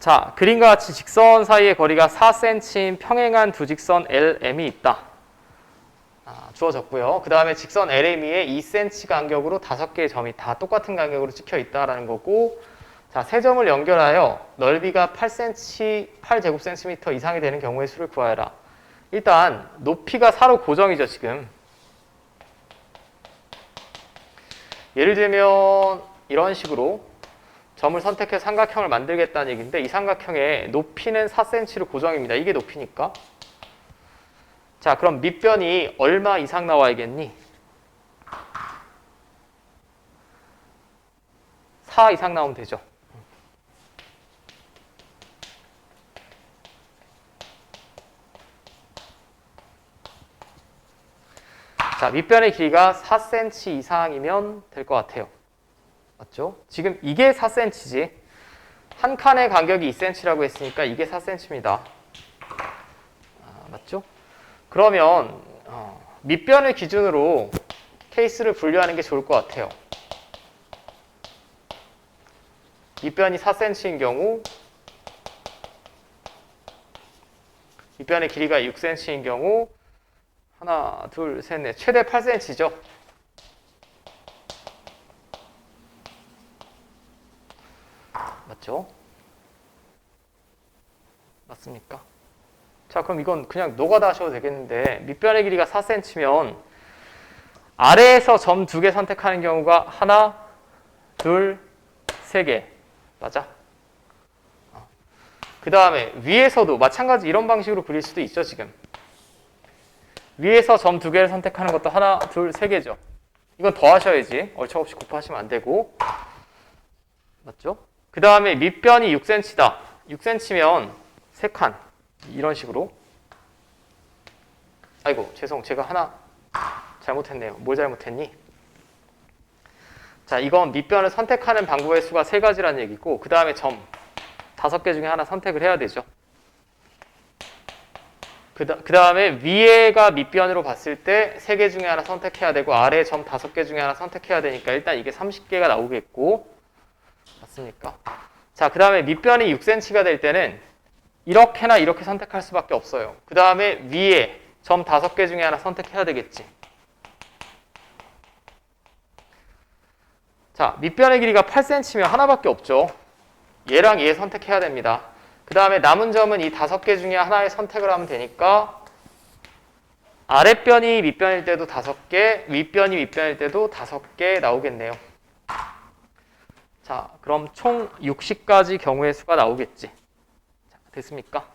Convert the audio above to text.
자, 그림과 같이 직선 사이의 거리가 4cm인 평행한 두 직선 LM이 있다. 아, 주어졌고요. 그 다음에 직선 LME에 2cm 간격으로 다섯 개의 점이 다 똑같은 간격으로 찍혀 있다라는 거고, 자, 세 점을 연결하여 넓이가 8cm, 8제곱센티미터 이상이 되는 경우의 수를 구하여라. 일단 높이가 4로 고정이죠, 지금. 예를 들면 이런 식으로 점을 선택해서 삼각형을 만들겠다는 얘기인데 이 삼각형의 높이는 4cm로 고정입니다. 이게 높이니까. 자, 그럼 밑변이 얼마 이상 나와야겠니? 4 이상 나오면 되죠. 자, 밑변의 길이가 4cm 이상이면 될 것 같아요. 맞죠? 지금 이게 4cm지. 한 칸의 간격이 2cm라고 했으니까 이게 4cm입니다. 아, 맞죠? 그러면 어, 밑변을 기준으로 케이스를 분류하는 게 좋을 것 같아요. 밑변이 4cm인 경우 밑변의 길이가 6cm인 경우 하나, 둘, 셋, 넷. 최대 8cm죠. 맞죠? 맞습니까? 자, 그럼 이건 그냥 노가다 하셔도 되겠는데 밑변의 길이가 4cm면 아래에서 점 두 개 선택하는 경우가 하나, 둘, 세 개. 맞아? 그 다음에 위에서도 마찬가지 이런 방식으로 그릴 수도 있죠, 지금. 위에서 점 두 개를 선택하는 것도 하나, 둘, 세 개죠. 이건 더 하셔야지. 얼척없이 곱하시면 안 되고. 맞죠? 그 다음에 밑변이 6cm다. 6cm면 3칸. 이런 식으로. 아이고, 죄송. 제가 하나 잘못했네요. 뭘 잘못했니? 자, 이건 밑변을 선택하는 방법의 수가 세 가지라는 얘기고, 그 다음에 점. 다섯 개 중에 하나 선택을 해야 되죠. 그 다음에 위에가 밑변으로 봤을 때 세 개 중에 하나 선택해야 되고 아래 점 다섯 개 중에 하나 선택해야 되니까 일단 이게 30개가 나오겠고 맞습니까? 자, 그 다음에 밑변이 6cm가 될 때는 이렇게나 이렇게 선택할 수밖에 없어요. 그 다음에 위에 점 다섯 개 중에 하나 선택해야 되겠지. 자, 밑변의 길이가 8cm면 하나밖에 없죠. 얘랑 얘 선택해야 됩니다. 그 다음에 남은 점은 이 다섯 개 중에 하나의 선택을 하면 되니까 아랫변이 밑변일 때도 다섯 개, 윗변이 윗변일 때도 다섯 개 나오겠네요. 자, 그럼 총 60가지 경우의 수가 나오겠지. 자, 됐습니까?